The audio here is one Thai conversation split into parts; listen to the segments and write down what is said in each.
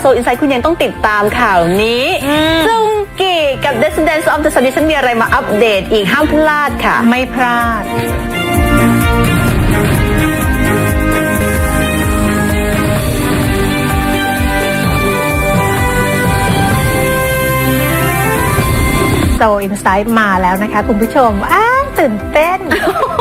โซอินไซด์คุณยังต้องติดตามข่าวนี้ซุงกีกับ Descendants of the Sun ดิฉันมีอะไรมาอัปเดตอีกห้ามพลาดค่ะ ไม่พลาด โซอินไซต์มาแล้วนะคะ คุณผู้ชมอ้าวตื่นเต้นถ้า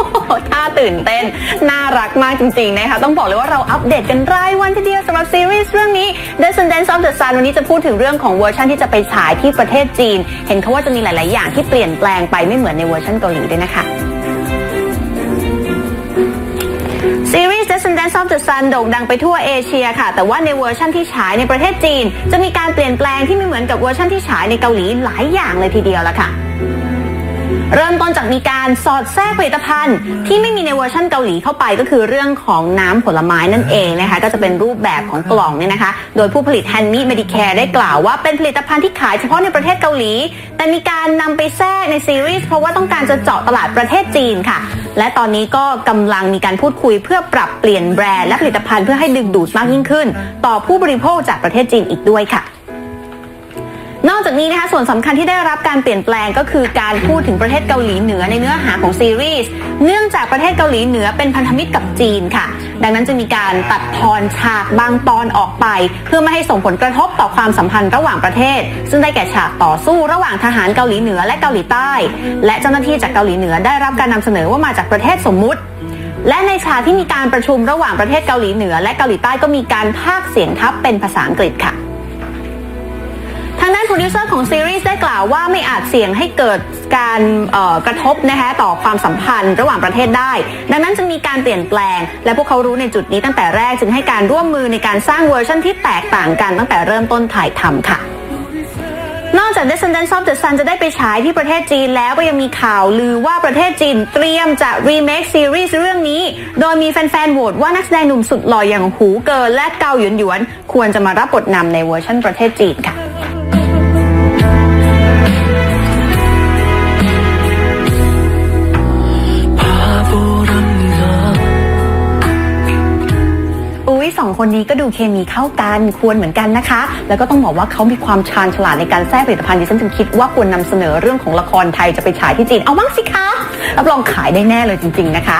ตื่นเต้น น่ารักมากจริงๆนะคะต้องบอกเลยว่าเราอัปเดตกันรายวันทีเดียวสำหรับซีรีส์เรื่องนี้ Descendants of the Sun วันนี้จะพูดถึงเรื่องของเวอร์ชันที่จะไปฉายที่ประเทศจีน เห็นเขาว่าจะมีหลาย ๆ อย่างที่เปลี่ยนแปลงไปไม่เหมือนในเวอร์ชันเกาหลีด้วยนะคะซีรีส์ Descendants of the Sun โด่งดังไปทั่วเอเชียค่ะ แต่ว่าในเวอร์ชันที่ฉายในประเทศจีน จะมีการเปลี่ยนแปลงที่ไม่เหมือนกับเวอร์ชันที่ฉายในเกาหลีหลายอย่างเลยทีเดียวละค่ะ เริ่มต้นจากมีการสอดแทรกผลิตภัณฑ์ ที่ไม่มีในเวอร์ชันเกาหลีเข้าไปก็คือเรื่องของน้ำผลไม้นั่นเองนะคะก็จะเป็นรูปแบบของกล่องเนี่ยนะคะ โดยผู้ผลิต Handme Medicare ได้กล่าวว่าเป็นผลิตภัณฑ์ที่ขายเฉพาะในประเทศเกาหลี แต่มีการนำไปแทรกในซีรีส์เพราะว่าต้องการจะเจาะตลาดประเทศจีนค่ะ และตอนนี้ก็กำลังมีการพูดคุยเพื่อปรับเปลี่ยนแบรนด์และผลิตภัณฑ์เพื่อให้ดึงดูดมากยิ่งขึ้น ต่อผู้บริโภคจากประเทศจีนอีกด้วยค่ะ นอกจากนี้นะคะส่วนสำคัญที่ได้รับการเปลี่ยนแปลงก็คือการพูดถึงประเทศเกาหลีเหนือในเนื้อหาของซีรีส์เนื่องจากประเทศเกาหลีเหนือเป็นพันธมิตรกับจีนค่ะ ดังนั้นจะมีการตัดทอนฉากบางตอนออกไป เพื่อไม่ให้ส่งผลกระทบต่อความสัมพันธ์ระหว่างประเทศ ซึ่งได้แก่ฉากต่อสู้ระหว่างทหารเกาหลีเหนือและเกาหลีใต้ และเจ้าหน้าที่จากเกาหลีเหนือได้รับการนำเสนอว่ามาจากประเทศสมมุติและในฉากที่มีการประชุมระหว่างประเทศเกาหลีเหนือ และเกาหลีใต้ก็มีการพากเสียงทับเป็นภาษาอังกฤษค่ะ รดิวเซอร์ของซีรีส์ได้กล่าวว่าไม่อาจเสี่ยงให้เกิดการกระทบนะคะต่อความสัมพันธ์ระหว่างประเทศได้ ดังนั้นจะมีการเปลี่ยนแปลง และพวกเขารู้ในจุดนี้ตั้งแต่แรกจึงให้การร่วมมือในการสร้างเวอร์ชันที่แตกต่างกันตั้งแต่เริ่มต้นถ่ายทำค่ะนอกจาก Descendants of the Sun จะได้ไปฉายที่ประเทศจีนแล้วก็ยังมีข่าวลือว่าประเทศจีนเตรียมจะรีเมคซีรีส์เรื่องนี้ โดยมีแฟนๆโหวตว่านักแสดงหนุ่มสุดหล่ออย่างหูเกินและเกาหยวนหยวน ควรจะมารับบทนำในเวอร์ชันประเทศจีนค่ะ อุ้ยสองคนนี้ก็ดูเคมีเข้ากันควรเหมือนกันนะคะ แล้วก็ต้องบอกว่าเขามีความชาญฉลาดในการแทรกผลิตภัณฑ์ดิฉันจึงคิดว่าควรนำเสนอเรื่องของละครไทยจะไปฉายที่จีนเอาบ้างสิคะรับรองขายได้แน่เลยจริง ๆ นะคะ